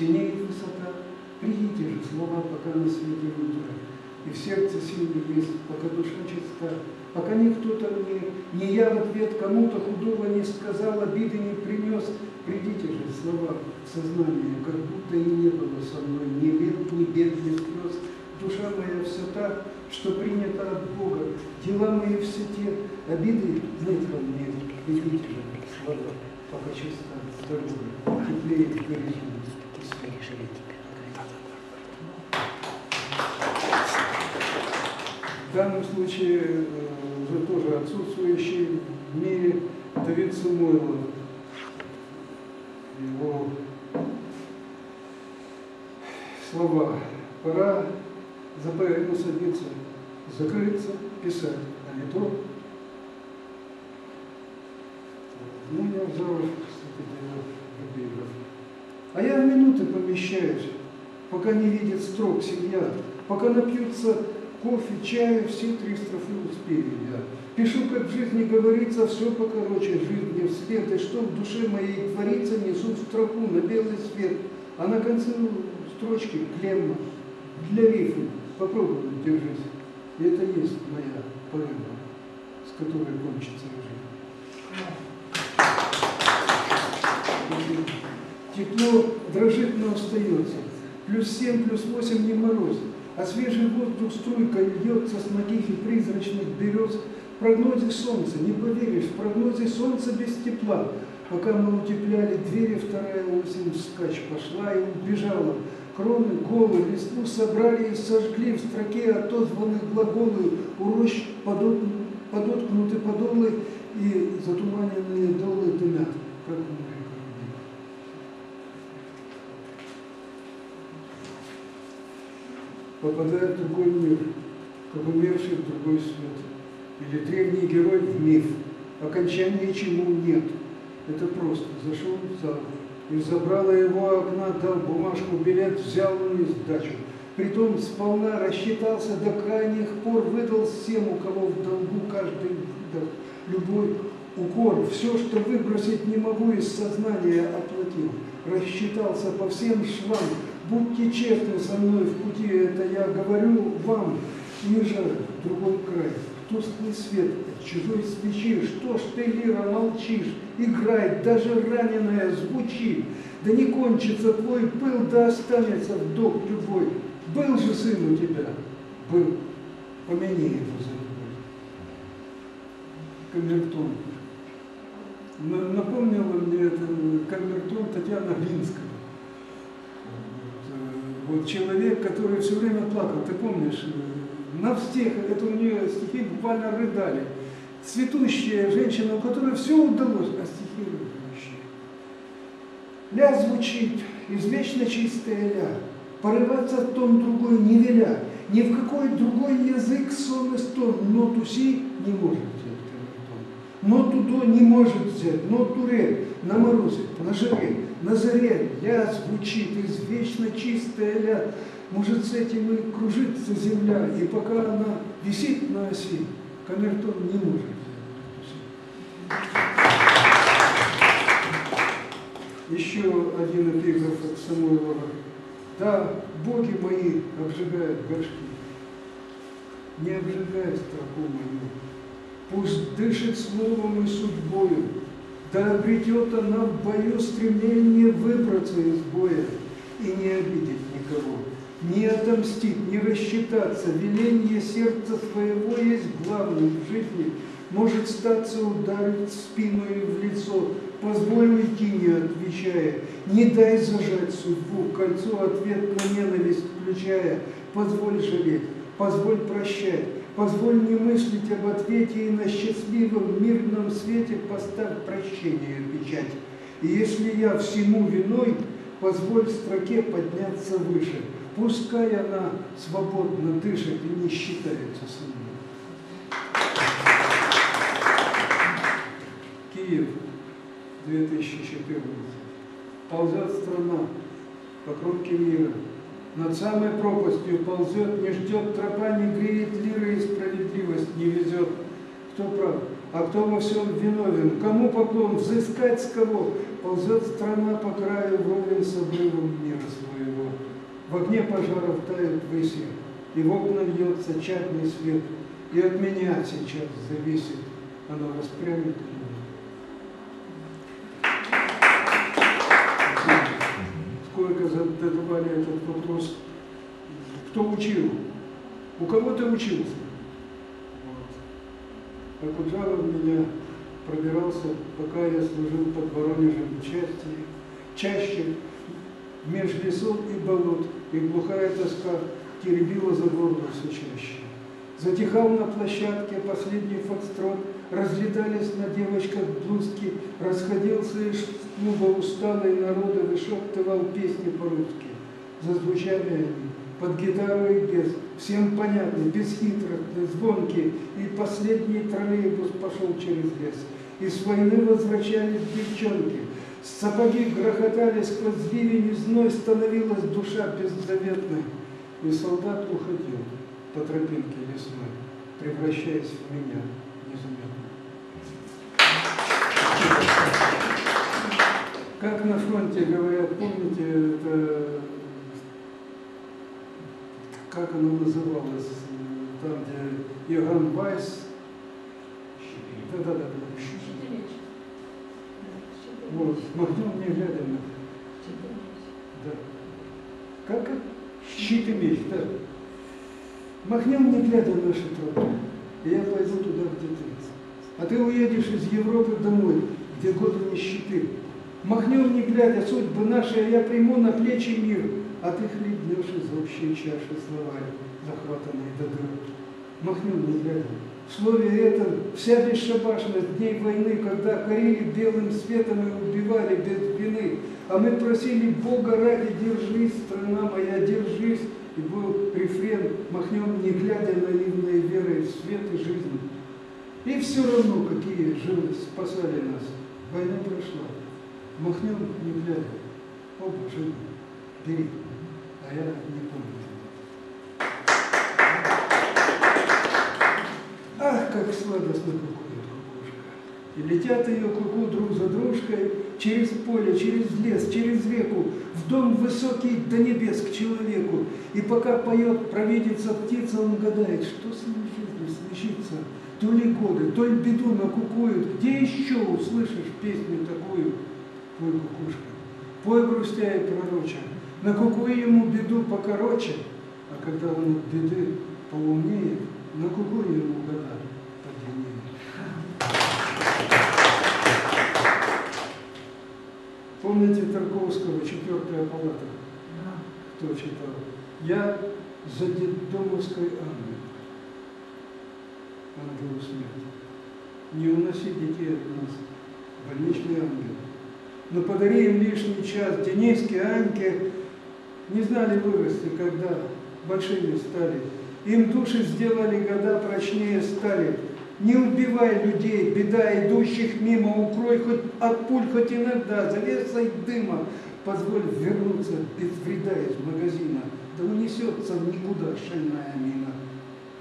синеет высота. Придите же, слова, пока на свете утро, и в сердце сильный есть, пока душа чиста, пока никто-то мне, не я в ответ кому-то худого не сказал, обиды не принес, придите же, слова, в сознание, как будто и не было со мной ни бед, ни бед, ни слез. Душа моя все та, что принята от Бога, дела мои все те, обиды нет во мне, придите же, слова, пока чиста дорога, теплее горизонт и свет. В данном случае э, уже тоже отсутствующий в мире Давид Самойлов. Его слова. Пора за поэму садиться, закрыться, писать, а не то. Ну, я взял, кстати, эпиграф. А я в минуты помещаюсь, пока не видит строк семья, пока напьются кофе, чаю, все три строфы успели я. Пишу, как в жизни говорится, все покороче, жизнь мне вслед, и что в душе моей творится, несу в строку на белый свет, а на конце строчки клемма для рифы. Попробуй, держись. И это есть моя поэма, с которой кончится жизнь. Тепло дрожит, но остается. Плюс семь, плюс восемь не мороз а свежий воздух струйкой льется с многих и призрачных берез. В прогнозе солнца, не поверишь, в прогнозе солнца без тепла. Пока мы утепляли двери, вторая осень вскачь пошла и убежала. Кроны голые, листву собрали и сожгли в строке отозванных глаголы, у рощ подот, подоткнуты подолы и затуманенные долы дымят, как море. Попадает в другой мир, как умерший в другой свет. Или древний герой в миф, окончания чему нет. Это просто зашел в зал и забрала его окна, дал бумажку, билет, взял на сдачу. Притом сполна рассчитался до крайних пор, выдал всем, у кого в долгу каждый выдох, любой укор. Все, что выбросить не могу из сознания, оплатил. Рассчитался по всем швам, Будьте честны со мной в пути, это я говорю вам, ниже в другой край. Тусклый свет чужой свечи, что ж ты, Лира, молчишь? Играй, даже раненая звучи. Да не кончится твой пыл, да останется вдох любой. Был же сын у тебя? Был. Помяни его за любовь. Камертон. Напомнила мне это камертон Татьяна Глинская. Вот человек, который все время плакал, ты помнишь, э, на всех, это у нее стихи буквально рыдали. Цветущая женщина, у которой все удалось, а стихи рыдающие. Ля звучит, извечно чистая ля, порываться в тон другой не веля, ни в какой другой язык сон и стон, но туси не может. Но тудо не может взять, но туре на морозе, на жаре, на заре ля звучит, извечно чистая ля. Может, с этим и кружится земля, и пока она висит на оси, камертон не может. Еще один эпиграф от Самойлова. Да, боги мои обжигают горшки, не обжигай строку мою. Пусть дышит словом и судьбою, да обретет она в бою стремление выбраться из боя и не обидеть никого, не отомстить, не рассчитаться. Веление сердца своего есть главное в жизни. Может статься ударить в спину и в лицо. Позволь уйти, не отвечая. Не дай зажать судьбу кольцо, ответ на ненависть включая. Позволь жалеть, позволь прощать. Позволь не мыслить об ответе и на счастливом мирном свете поставь прощение печать. И если я всему виной, позволь строке подняться выше. Пускай она свободно дышит и не считается со мной. Киев, 2014. Ползет страна по кромке мира. Над самой пропастью ползет, не ждет тропа, не греет лира и справедливость не везет. Кто прав, а кто во всем виновен? Кому поклон, взыскать с кого? Ползет страна по краю вровень с обрывом мира огне пожаров тают выси, и в окна льется чадный свет, и от меня сейчас зависит, она воспрямит Сколько задавали этот вопрос, кто учил? У кого ты учился? Вот. А Куджава меня пробирался, пока я служил под Воронежем части, чаще меж лесов и болот, и глухая тоска теребила за горло все чаще. Затихал на площадке последний фокстрот, разлетались на девочках блузки, расходился из клуба усталый народа, вышептывал песни по-русски. Зазвучали они под гитару и без, всем понятно, бесхитростный, звонкий, и последний троллейбус пошел через лес. И с войны возвращались девчонки, сапоги грохотали сквозь ливень, и зной становилась душа беззаветной. И солдат уходил по тропинке лесной, превращаясь в меня незаметно. Как на фронте говорят, помните, это, как оно называлось, там, где Иоганн Вайс, да-да-да, вот, махнул мне глядя на да. Как? Щит и меч, да. Махнем не глядя наши тропы, и я пойду туда, где ты. А ты уедешь из Европы домой, где годы нищеты. Махнем не глядя судьбы наши, а я приму на плечи мир, а ты хлебнешь из общей чаши словарь, захватанной до дыр. Махнем не глядя. В слове этом вся бесшабашность дней войны, когда корили белым светом и убивали без вины, а мы просили Бога ради, держись, страна моя, держись, и был рефрен, махнем, не глядя наивной верой в свет и жизнь. И все равно, какие жилы спасали нас. Война прошла. Махнем, не глядя. Оба живы. Бери. А я не помню. Ах, как сладостно кукует кукушка. И летят ее куку друг за дружкой через поле, через лес, через реку, в дом высокий до небес к человеку. И пока поет провидица птица, он гадает, что с ним жизнью случится. То ли годы, то ли беду накукуют. Где еще услышишь песню такую? Пой, кукушка, пой, грустя и пророча. Накукуй ему беду покороче, а когда он от беды поумнеет, накукуй ему года подлиннее. Помните Тарковского, четвертая палата? Кто читал? Я за детдомовской ангел. Ангелу смерти. Не уноси детей от нас, больничный ангел. Но подари им лишний час. Дениске, Аньке не знали вырасти, когда большими стали. Им души сделали года, прочнее стали. Не убивай людей, беда идущих мимо, укрой хоть от пуль, хоть иногда, завесой дыма. Позволь вернуться без вреда из магазина, да унесется никуда шальная мина.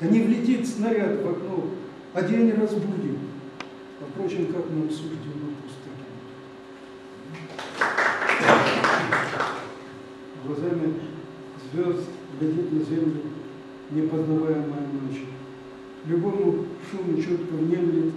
Да не влетит снаряд в окно, а день разбудим. А впрочем, как нам суждено пустоте. Глазами звезд глядит на землю непознаваемая ночь любому шуму чутко внемлет,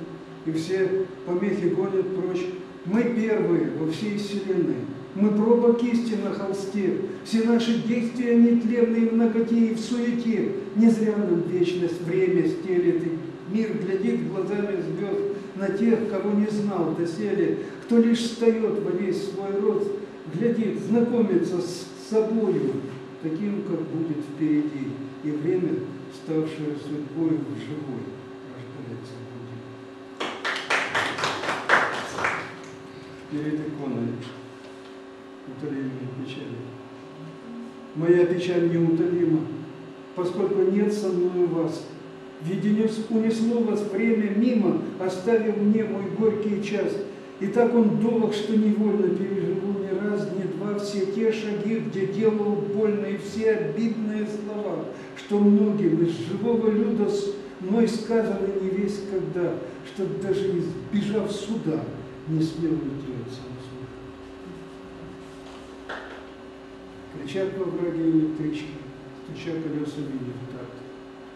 и все помехи гонят прочь. Мы первые во всей вселенной, мы проба кисти на холсте, все наши действия нетленные в многоте и в суете. Не зря нам вечность время стелет, и мир глядит глазами звезд на тех, кого не знал доселе, кто лишь встает во весь свой рост, глядит, знакомится с собою, таким, как будет впереди, и время ставшая судьбой живой, рождается в Перед иконой утоления печали. Моя печаль неутолима, поскольку нет со мной вас. Видение унесло вас время мимо, оставив мне мой горький час. И так он долг, что невольно переживу два, все те шаги, где делал больно, и все обидные слова, что многим из живого люда мной сказано не весь когда, что даже избежав суда, не смел делать сам Кричат во враге электрички, стуча колесами в такт.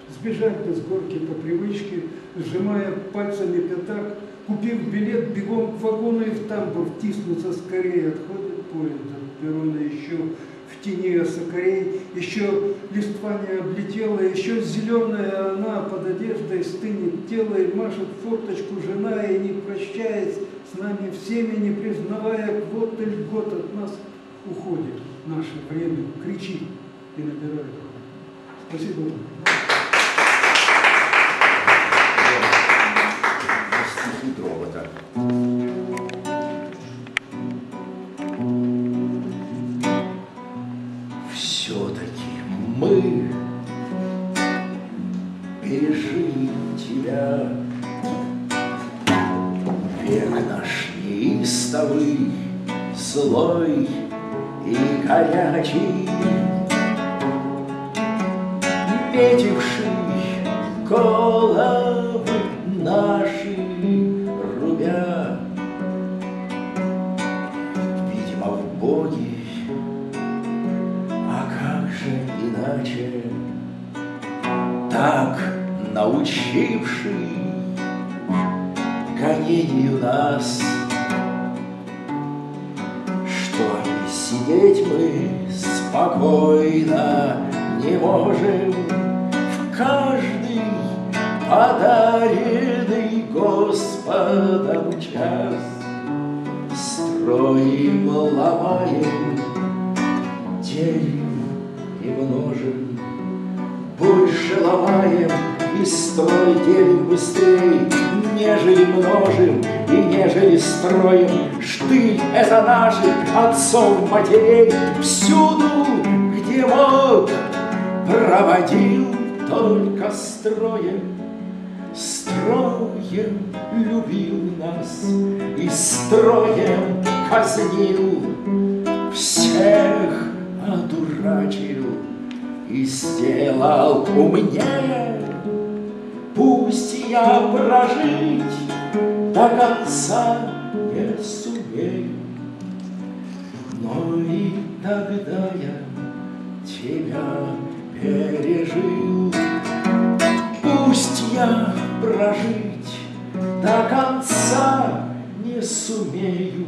Сбежать без горки по привычке, сжимая пальцами пятак, купив билет, бегом к вагону и в тамбур втиснуться скорее. Отходит поезд от перрона еще в тени осокорей, еще листва не облетела, еще зеленая она под одеждой стынет тело и машет форточку жена, и не прощаясь с нами всеми, не признавая, год или год от нас уходит наше время, кричит и набирает. Спасибо вам. Стихи дробота. Пережили тебя. Век наш неистовый, злой и горячий, Метивший головы наши рубя. Видимо, в Боге, а как же иначе, Так научивший гонению нас, Что сидеть мы спокойно не можем в каждый подаренный Господом час. Строим, ломаем, делим и множим, Больше ломаем и строй делим быстрей, Нежели множим и нежели строим. Штыль — это наших отцов, матерей, Всюду, где мог, проводил только строем. Строем любил нас и строем казнил, Всех одурачил и сделал умнее. Пусть я прожить до конца не сумею, Но и тогда я тебя пережил. Пусть я прожить до конца не сумею,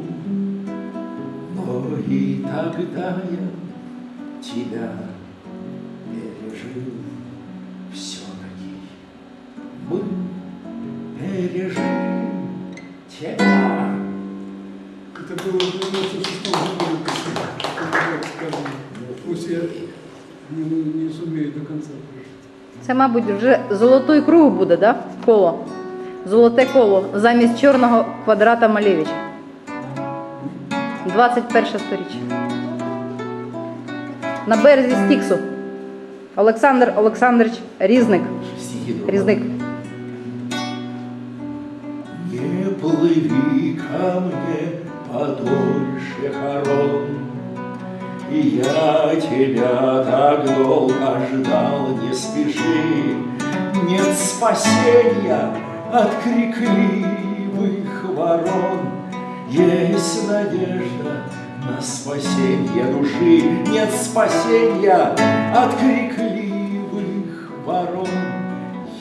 Но и тогда я тебя пережил. Все-таки мы пережил тебя. Это было в 96 году написано, как сказано. Пусть я не, не сумею до конца прожить. Це, мабуть, вже золотий круг буде, да? Коло. Золоте коло замість чорного квадрата Малевича. 21 сторіччя. На березі Стіксу. Олександр Олександрович Різник. Стихи друга. Різник. Не плыви ко мне подольше хорон, И я тебя так долго ждал, не спеши. Нет спасения от крикливых ворон, Есть надежда на спасение души, Нет спасения от крикливых ворон,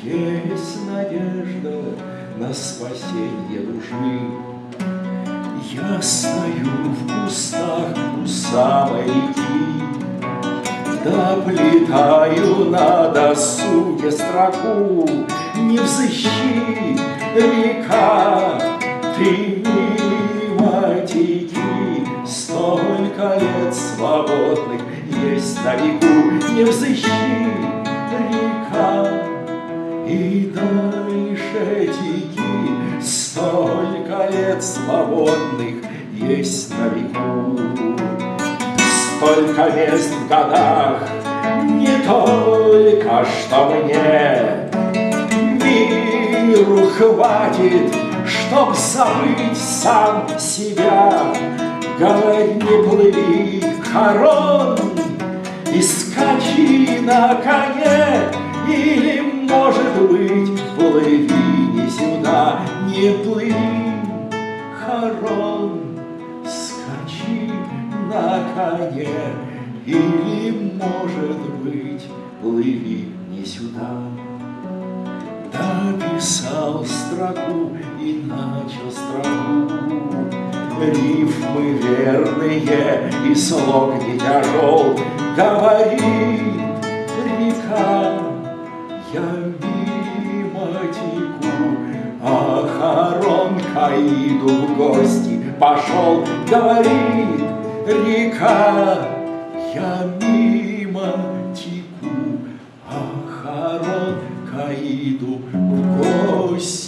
Есть надежда на спасение души. Я стою в кустах у самой реки, Доплетаю на досуге строку, Не взыщи, река, ты мимо теки, Столько лет свободных есть на веку, Не взыщи, река, и дальше теки, столько лет свободных есть на веку. Столько мест в годах, не только что мне, Миру хватит, чтоб забыть сам себя. Говори, не плыви, корон, и скачи на коне, или, может быть, плыви не сюда, не плыви, Харон, скачи на коне, Или, может быть, плыли не сюда. Дописал строку и начал строку. Рифмы верные и слог не тяжел. Говорит река, я мимо теку, а Харонка иду в гости пошел. Говорит река, я мимо теку, а Харонка иду в гости.